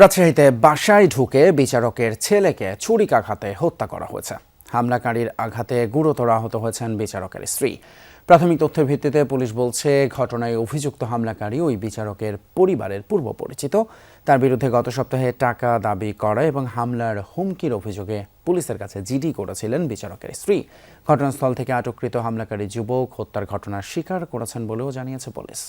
রাজশাহীতে বাসায় ঢুকে বিচারকের ছেলেকে ছুরিকাঘাতে হত্যা করা হয়েছে। হামলাকারীর আঘাতে গুরুতর আহত হয়েছেন বিচারকের স্ত্রী। প্রাথমিক তথ্যের ভিত্তিতে পুলিশ বলছে, ঘটনায় অভিযুক্ত হামলাকারী ওই বিচারকের পরিবারের পূর্ব পরিচিত। তার বিরুদ্ধে গত সপ্তাহে টাকা দাবি করা এবং হামলার হুমকির অভিযোগে পুলিশের কাছে জিডি করেছিলেন বিচারকের স্ত্রী। ঘটনাস্থল থেকে আটককৃত হামলাকারী যুবক হত্যার ঘটনার স্বীকার করেছেন বলেও জানিয়েছে পুলিশ।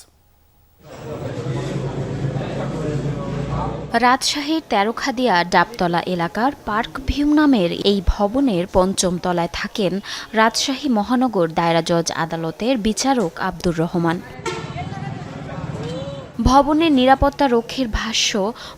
রাজশাহীর তেরোখাদিয়া ডাবতলা এলাকার পার্ক ভিউ নামের এই ভবনের পঞ্চম তলায় থাকেন রাজশাহী মহানগর দায়রা জজ আদালতের বিচারক আব্দুর রহমান। ভবনের নিরাপত্তা রক্ষীর ভাষ্য,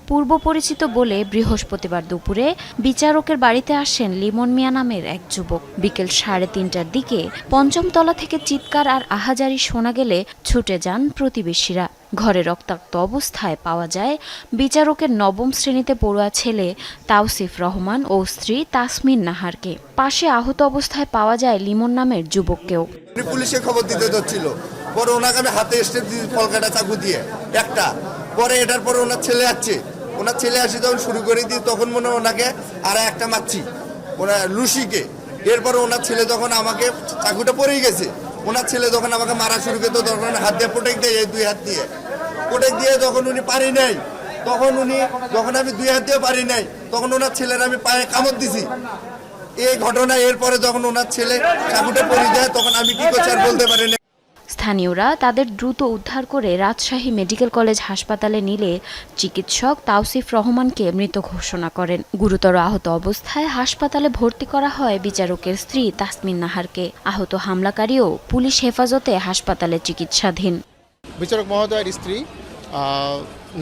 পূর্ব পরিচিত বলে বৃহস্পতিবার দুপুরে বিচারকের বাড়িতে আসেন লিমন মিয়া নামের এক যুবক। বিকেল সাড়ে তিনটার দিকে পঞ্চম তলা থেকে চিৎকার আর আহাজারি শোনা গেলে ছুটে যান প্রতিবেশীরা। ঘরে রক্তাক্ত অবস্থায় পাওয়া যায় বিচারকের নবম শ্রেণীতে পড়ুয়া ছেলে তাওসিফ রহমান ও স্ত্রী তাসমিন নাহারকে। পাশে আহত অবস্থায় পাওয়া যায় লিমন নামের যুবককেও। উনি পুলিশে খবর দিতে যাচ্ছিল পরে ওনাকে আমি হাতে স্টেপ দিয়ে কলকাতা চাকু দিয়ে, একটা। পরে এটার পরে ওনার ছেলে আসছে। ওনার ছেলে আসি যখন শুরু করে দিই, তখন মনে হয় ওনাকে আর একটা মারছি। ওনার লুসিকে। এরপরে ওনার ছেলে যখন আমাকে চাকুটা পরেই গেছে, ওনার ছেলে যখন আমাকে মারা শুরু করতো, তখন হাত দিয়ে প্রোটেক্ট দেয় এই দুই হাত দিয়ে। প্রোটেক্ট দিয়ে যখন উনি পারি নাই, তখন উনি যখন আমি দুই হাত দিয়ে পারি নাই, তখন ওনার ছেলের আমি পায়ে কামড় দিছি। এই ঘটনা, এরপরে যখন ওনার ছেলে চাকুটা পরে যায় তখন আমি কি করছি আর বলতে পারি না। স্থানীয়রা তাদের দ্রুত উদ্ধার করে রাজশাহী মেডিকেল কলেজ হাসপাতালে নিলে চিকিৎসক তাওসিফ রহমানকে মৃত ঘোষণা করেন। গুরুতর আহত অবস্থায় হাসপাতালে ভর্তি করা হয় বিচারকের স্ত্রী তাসমিন নাহারকে। আহত হামলাকারীও পুলিশ হেফাজতে হাসপাতালে চিকিৎসাধীন। বিচারক মহোদয়ের স্ত্রী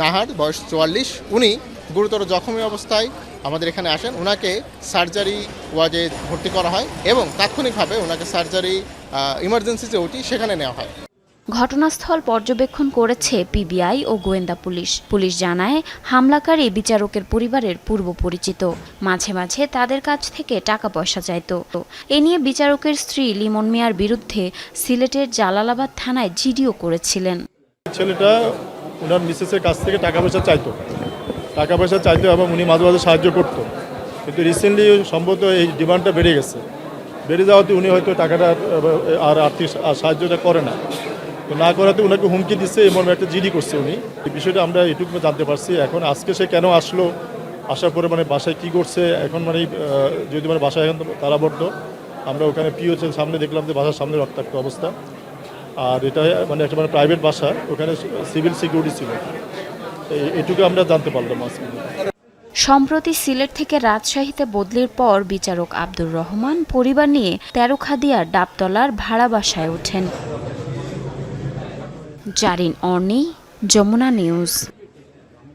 নাহার, বয়স চুয়াল্লিশ। উনি গুরুতর জখমী অবস্থায় আমাদের এখানে আসেন। ওনাকে সার্জারি ওয়াজে ভর্তি করা হয় এবং তাৎক্ষণিকভাবে ওনাকে সার্জারি ইমার্জেন্সি যে ওটি সেখানে নেওয়া হয়। ঘটনাস্থল পর্যবেক্ষণ করেছে পিবিআই ও গোয়েন্দা পুলিশ। পুলিশ জানায় হামলাকারী বিচারকের পরিবারের পূর্ব পরিচিত। মাঝে মাঝে তাদের কাছ থেকে টাকা পয়সা চাইতো। এ নিয়ে বিচারকের স্ত্রী লিমন মিয়ার বিরুদ্ধে সিলেটের জালালাবাদ থানায় জিডিও করেছিলেন। ছেলেটা ওনার মিসেসের কাছ থেকে টাকা পয়সা চাইতো। টাকা পয়সা চাইতো এবং উনি মাঝে মাঝে সাহায্য করতো। কিন্তু রিসেন্টলি সম্ভবত এই ডিমান্ডটা বেড়ে গেছে। বেড়ে যাওয়াতে উনি হয়তো টাকাটা, আর আর্থিক সাহায্যটা করে না। তো না করাতে ওনাকে হুমকি দিচ্ছে এমন একটা জিডি করছে উনি। এই বিষয়টা আমরা এটুকু জানতে পারছি। এখন আজকে সে কেন আসলো, আসার পরে মানে বাসায় কি করছে, এখন মানে যদি মানে বাসায় এখন তারাবদ্ধ আমরা ওখানে পিওছে সামনে দেখলাম যে বাসার সামনে রক্তাক্ত অবস্থা। আর এটা মানে একটা মানে প্রাইভেট বাসা, ওখানে সিভিল সিকিউরিটি ছিল। এটুকু আমরা জানতে পারলাম আজকে। সম্প্রতি সিলেট থেকে রাজশাহীতে বদলির পর বিচারক আব্দুর রহমান পরিবার নিয়ে তেরো তেরোখাদিয়ার ডাবতলার ভাড়া বাসায় ওঠেন। জারিন অর্নি, যমুনা নিউজ।